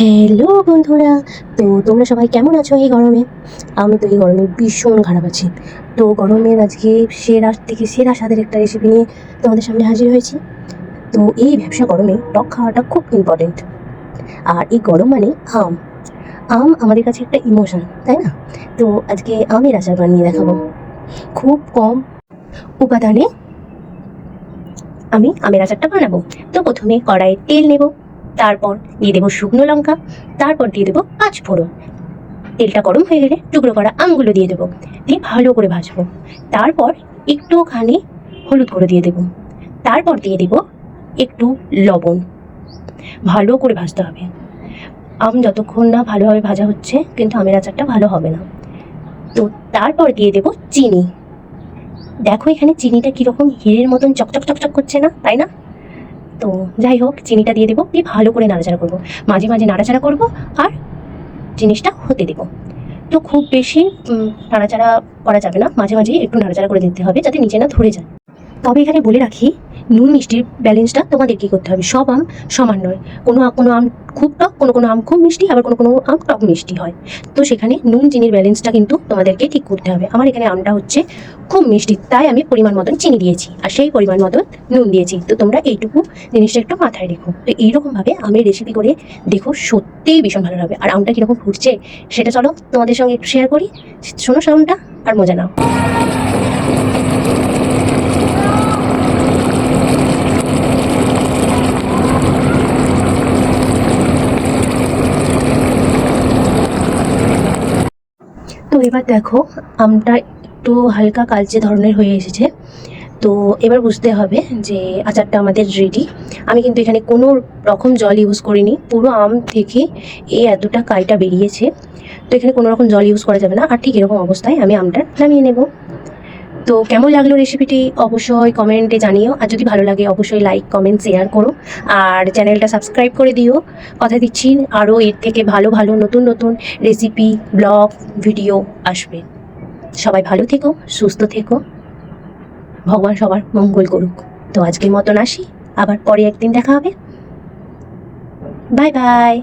Hello বন্ধুরা, তো তোমরা সবাই কেমন আছো এই গরমে? আমি তো এই গরমে ভীষণ খারাপ আছি। তো গরমের আজকে সেরা থেকে সেরা স্বাদের একটা রেসিপি নিয়ে তোমাদের সামনে হাজির হয়েছি। তো এই ব্যবসা গরমে টক খাওয়াটা খুব ইম্পর্টেন্ট আর এই গরম মানে আম। আম আমাদের কাছে একটা ইমোশন তাই না? তো আজকে আমের আচার বানিয়ে দেখাবো। খুব কম উপাদানে আমি আমের আচারটা বানাবো। তো প্রথমে কড়াইয়ে তেল নেব। তারপর দিয়ে দেবো শুকনো লঙ্কা, তারপর দিয়ে দেবো পাঁচ ফোড়ন। তেলটা গরম হয়ে গেলে টুকরো করা আমগুলো দিয়ে দেবো, দিয়ে ভালো করে ভাজবো। তারপর একটুখানি হলুদ করে দিয়ে দেবো। তারপর দিয়ে দেবো একটু লবণ। ভালো করে ভাজতে হবে। আম যতক্ষণ না ভালোভাবে ভাজা হচ্ছে, কিন্তু আমের আচারটা ভালো হবে না। তো তারপর দিয়ে দেবো চিনি। দেখো এখানে চিনিটা কীরকম হিরের মতন চকচক চকচক করছে না, তাই না? তো যাই হোক, চিনিটা দিয়ে দেবো, দিয়ে ভালো করে নাড়াচাড়া করব। মাঝে মাঝে নাড়াচাড়া করব আর জিনিসটা হতে দেবো। তো খুব বেশি নাড়াচাড়া করা যাবে না। মাঝে মাঝে একটু নাড়াচাড়া করে দিতে হবে যাতে নিচে না ধরে যায়। তবে এখানে বলে রাখি নুন মিষ্টির ব্যালেন্সটা তোমাদের কী করতে হবে? সব আম সমান নয়। কোনো কোনো আম খুব টক, কোনো কোনো আম খুব মিষ্টি, আবার কোনো কোনো আম টক মিষ্টি হয়। তো সেখানে নুন, চিনির ব্যালেন্সটা কিন্তু তোমাদেরকে ঠিক করতে হবে। আমার এখানে আমটা হচ্ছে খুব মিষ্টি, তাই আমি পরিমাণ মতন চিনি দিয়েছি। আর সেই পরিমাণ মতন নুন দিয়েছি। তো তোমরা এইটুকু জিনিসটা একটু মাথায় রেখো। তো এইরকমভাবে আমের রেসিপি করে দেখো, সত্যিই ভীষণ ভালো হবে। আর আমটা কীরকম ফুটছে, সেটা চলো তোমাদের সঙ্গে একটু শেয়ার করি। শোনো সাউন্ডটা, আর মজা নাও। তো এবার দেখো, আমটা একটু হালকা কালচে ধরনের হয়ে এসেছে। তো এবার বুঝতে হবে যে আচারটা আমাদের রেডি আমি কিন্তু এখানে কোনো রকম জল ইউজ করিনি। পুরো আম থেকে এই এতটা কাইটা বেরিয়েছে। তো এখানে কোনো রকম জল ইউজ করা যাবে না। আর ঠিক এরকম অবস্থায় আমি আমটা নামিয়ে নেব। তো কেমন লাগল রেসিপিটি অবশ্যই কমেন্টে জানিও। আর যদি ভালো লাগে, অবশ্যই লাইক কমেন্ট শেয়ার করো। আর চ্যানেলটা সাবস্ক্রাইব করে দিও। কথা দিচ্ছি, আরও এর থেকে ভালো ভালো, নতুন নতুন রেসিপি ব্লগ ভিডিও আসবে। সবাই ভালো থেকো, সুস্থ থেকো। ভগবান সবার মঙ্গল করুক। তো আজকের মতন আসি। আবার পরে একদিন দেখা হবে। Bye bye